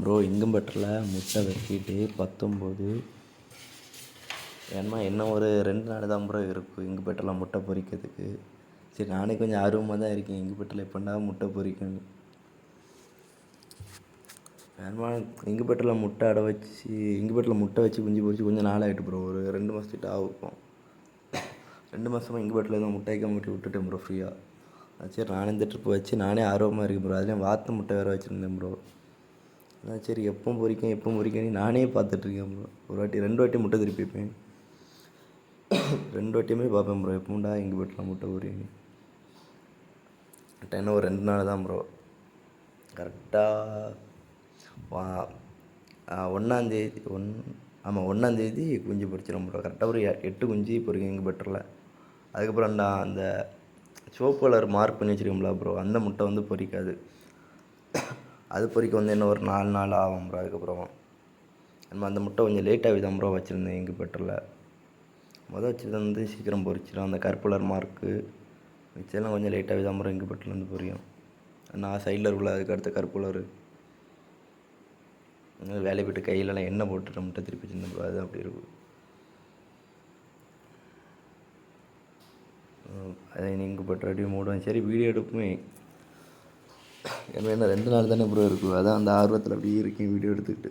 Bro இங்கம்பட்டில் முட்டை வெட்டிட்டு பத்தொம்போது. ஏன்னா இன்னும் ஒரு ரெண்டு நாள் தான் ப்ரோ இருக்கும் இங்கம்பட்டில் முட்டை பொரிக்கிறதுக்கு. சரி நானே கொஞ்சம் ஆர்வமாக தான் இருக்கேன். இங்கம்பட்டில் எப்போண்டா முட்டை பொரிக்கணும். ஏன்னா இங்கம்பட்டில் முட்டை அடை வச்சு இங்கம்பட்டில் முட்டை வச்சு குஞ்சு பொறிச்சு கொஞ்சம் நாள் ஆகிட்டு ப்ரோ ஒரு ரெண்டு மாதத்துக்கிட்ட ஆகும். ரெண்டு மாதமாக இங்கம்பட்டில் தான் முட்டை வைக்காம விட்டுட்டேன் ப்ரோ ஃப்ரீயாக சரி நானே இந்த ட்ரிப்பு வச்சு நானே ஆர்வமாக இருக்கேன் ப்ரோ அதுலேயும் வாத்து முட்டை வேறு வச்சுருந்தேன் ப்ரோ அதான் சரி எப்போ பொறிக்கும் எப்போ பொரிக்கன்னு நானே பார்த்துட்ருக்கேன் ப்ரோ ஒரு வாட்டி ரெண்டு வாட்டி முட்டை திருப்பி வைப்பேன். ரெண்டு வாட்டியுமே பார்ப்பேன் ப்ரோ எப்போண்டா எங்கள் போய்ட்டுலாம் முட்டை பொரின்னு கரெக்டாக இன்னும் ஒரு ரெண்டு நாள் தான் ப்ரோ கரெக்டாக வா ஒன்றாந்தேதி ஒன் ஆமாம் ஒன்றாந்தேதி குஞ்சு பொறிச்சிடும் ப்ரோ கரெக்டாக ஒரு எட்டு குஞ்சு பொறிக்கும் எங்கள் பெட்டரில் அதுக்கப்புறம் நான் அந்த சிவப்பு கலர் மார்க் பண்ணி வச்சுருக்கோம்ல ப்ரோ அந்த முட்டை வந்து பொரிக்காது. அது பொறிக்க வந்து இன்னும் ஒரு நாலு நாள் ஆகும் ப்ரோ அதுக்கப்புறம். நம்ம அந்த முட்டை கொஞ்சம் லேட்டாக தான் ப்ரோ வச்சுருந்தேன் எங்கள் பெட்டரில் மொதல் வச்சது வந்து சீக்கிரம் பொறிச்சிடும் அந்த கருப்பு மார்க்கு மிச்சம்லாம் கொஞ்சம் லேட்டாகவே தான் ப்ரோ எங்கள் பெட்டரில் வந்து பொரியும். நான் சைடில் இருக்குள்ள அதுக்கு அடுத்த கருப்பு வேலையை போய்ட்டு கையிலலாம் எண்ணெய் போட்டுட்டு முட்டை திருப்பி வச்சிருந்தேன் ப்ரோ அது அப்படி இருக்கும். அதை நீங்கள் போட்டு ரெடி மூடுவேன். சரி வீடியோ எடுப்புமே. ஏன்னா என்ன ரெண்டு நாள் தானே ப்ரோ இருக்கும் அதான் அந்த ஆர்வத்தில் அப்படியே இருக்கேன் வீடியோ எடுத்துக்கிட்டு.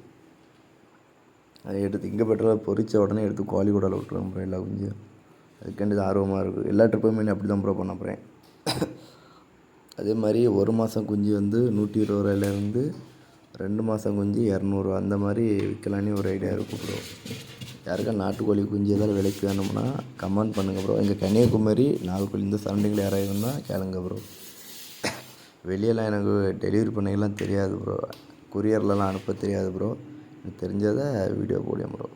அதை எடுத்து இங்கே பெட்ரோல் பொரிச்ச உடனே எடுத்து கோழி கூடால விட்டுருவேன் ப்ரோ எல்லா குஞ்சும் அதுக்கேண்டது ஆர்வமாக இருக்கும் எல்லா ட்ரிப்புமே நான் அப்படி தான் ப்ரோ பண்ண போகிறேன் அதே மாதிரி ஒரு மாதம் குஞ்சு வந்து நூற்றி இருபது ரூபாயிலேருந்து ரெண்டு மாதம் குஞ்சு இரநூறுவா அந்த மாதிரி விற்கலான்னு ஒரு ஐடியா இருக்கும் ப்ரோ யாருக்கா நாட்டுக்கோழி குஞ்சு ஏதாவது விலைக்கு வேணும்னா கமெண்ட் பண்ணுங்கள் ப்ரோ எங்கள் கன்னியாகுமரி நாகர்கோவில் இந்த சரௌண்டிங்கில் யாராவது இருந்தால் கேளுங்க ப்ரோ வெளியெல்லாம் எனக்கு டெலிவரி பண்ணிக்கலாம் தெரியாது ப்ரோ கொரியர்லலாம் அனுப்ப தெரியாது ப்ரோ எனக்கு தெரிஞ்சதை வீடியோ போடுவேன் ப்ரோ